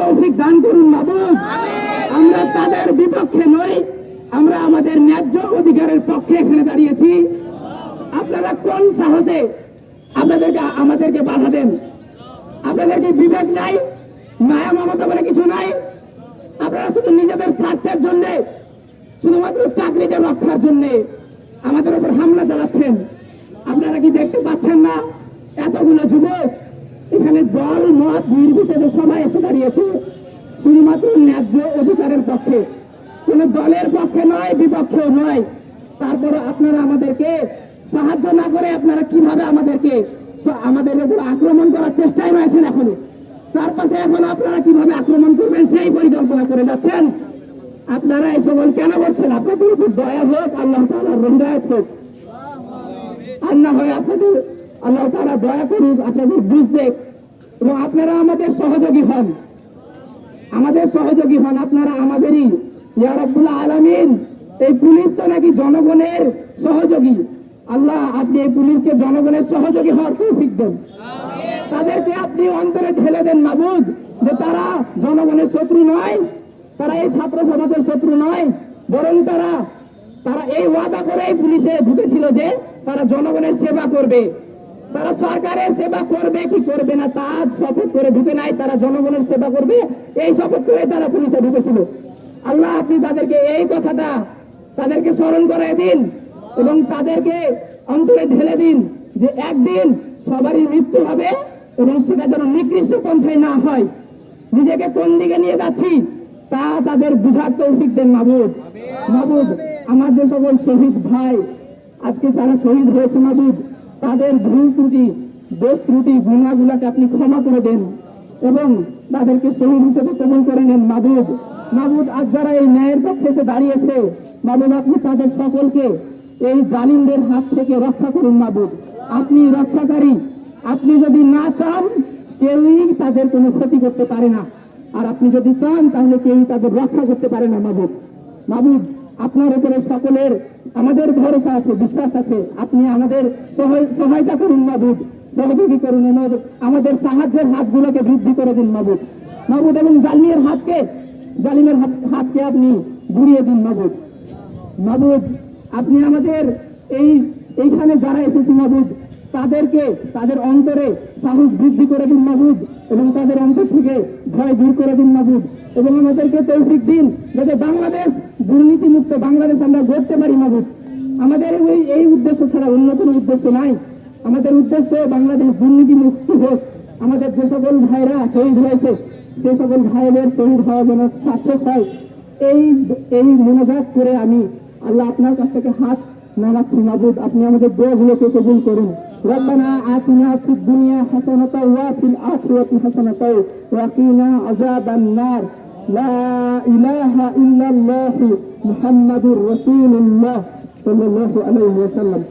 তৌফিক দান করুন মাবুদ আমরা তাদের বিপক্ষে নই আমরা আমাদের ন্যায্য অধিকারের পক্ষে এখানে দাঁড়িয়েছি। আপনারা কোন সাহসে আপনাদেরকে আমাদেরকে বাধা দেন? আপনাদেরকে বিবেক নাই মায়া মমতা বলে কিছু নাই। আপনারা শুধু নিজেদের স্বার্থের জন্য শুধুমাত্র চাকরিটা রক্ষার জন্য আমাদের উপর হামলা চালাচ্ছেন। আপনারা কি দেখতে পাচ্ছেন না? এতগুলো যুবক এখানে দল, মত, নির্বিশেষে সবাই এসে দাঁড়িয়েছে, শুধুমাত্র ন্যায্য অধিকারের পক্ষে। কোন দলের পক্ষে নয়, বিপক্ষেও নয়। তারপরে আপনারা আমাদেরকে সাহায্য না করে আপনারা কীভাবে আমাদেরকে আমাদের উপর আক্রমণ করার চেষ্টায় রয়েছেন এখনও চারপাশে এখন আপনারা কীভাবে আক্রমণ করবেন সেই পরিকল্পনা করে যাচ্ছেন। আপনারা এই সকল কেন করছেন আপনাদের উপর দয়া হোক, আল্লাহ রহমত হোক। আর না হয় আপনাদের আল্লাহ তাআলা দয়া করুক, আপনাদের বুঝতে এবং আপনারা আমাদের সহযোগী হন। আমাদের সহযোগী হন, আপনারা আমাদেরই। ইয়া রাব্বুল আলামিন, এই পুলিশ তো নাকি জনগণের সহযোগী। আল্লাহ, আপনি এই পুলিশকে জনগণের সহযোগী হওয়ার তৌফিক দেন। তাদেরকে আপনি অন্তরে ঢেলে দেন মাবুদ, যে তারা জনগণের শত্রু নয়, তারা এই ছাত্র সমাজের শত্রু নয়, বরং তারা তারা এই ওয়াদা করে পুলিশে ঢুকেছিল যে তারা জনগণের সেবা করবে। তারা সরকারের সেবা করবে, কি করবে না তা শপথ করে ঢুকে নাই, তারা জনগণের সেবা করবে। এই শপথ করে তারা পুলিশে ঢুকেছিল। আল্লাহ, আপনি তাদেরকে এই কথাটা তাদেরকে স্মরণ করায় দিন এবং তাদেরকে অন্তরে ঢেলে দিন যে একদিন সবারই মৃত্যু হবে এবং সেটা যেন নিকৃষ্ট পন্থায় না হয়। নিজেকে কোন দিকে নিয়ে যাচ্ছি তা তাদের বুঝার তৌফিক দেন মাবুদ। মাবুদ, আমার যে সকল শহীদ ভাই, আজকে যারা শহীদ হয়েছে মাবুদ তাদের ভুল ত্রুটি, দোষ ত্রুটি, গুণাগুলাকে আপনি ক্ষমা করে দেন এবং তাদেরকে শহীদ হিসেবে কবল করে নেন। মাবুদ মাবুদ আজ যারা এই ন্যায়ের পক্ষে এসে দাঁড়িয়েছে মাবুদ আপনি তাদের সকলকে এই জালিমদের হাত থেকে রক্ষা করুন মাবুদ আপনি রক্ষাকারী। আপনি যদি না চান, কেউই তাদের কোনো ক্ষতি করতে পারে না। আর আপনি যদি চান, তাহলে কেউই তাদের রক্ষা করতে পারে না মাবুদ মাবুদ আপনার উপরে সকলের আমাদের ভরসা আছে, বিশ্বাস আছে। আপনি আমাদের সহায়- সহায়তা করুন মাবুদ, সহযোগী করুন আমাদের সাহায্যের হাতগুলোকে বৃদ্ধি করে দিন মাবুদ। মাবুদ এবং জালিমের হাতকে জালিমের হাত- হাতকে আপনি ঘুরিয়ে দিন মাবুদ। মাবুদ, আপনি আমাদের এই এইখানে যারা এসেছি মাবুদ তাদেরকে, তাদের অন্তরে সাহস বৃদ্ধি করে দিন মাবুদ এবং তাদের অন্তর থেকে ভয় দূর করে দিন মাবুদ এবং আমাদেরকে তৌফিক দিন যাতে বাংলাদেশ দুর্নীতিমুক্ত বাংলাদেশ আমরা গড়তে পারি মাবুদ আমাদের ওই, এই উদ্দেশ্য ছাড়া অন্য কোনো উদ্দেশ্য নাই। আমাদের উদ্দেশ্য বাংলাদেশ দুর্নীতি মুক্ত হোক। আমাদের যে সকল ভাইরা শহীদ হয়েছে, সে সকল ভাইদের শহীদ হওয়া যেন সার্থক হয়। এই এই মনোজাত করে আমি আল্লাহ আপনার কাছ থেকে হাত নামাচ্ছি মাবুদ আপনি আমাদের দোয়াগুলোকে কবুল করুন। ربنا آتنا في الدنيا حسنة وفي الآخرة حسنة وقنا عذاب النار. لا إله إلا الله محمد رسول الله صلى الله عليه وسلم.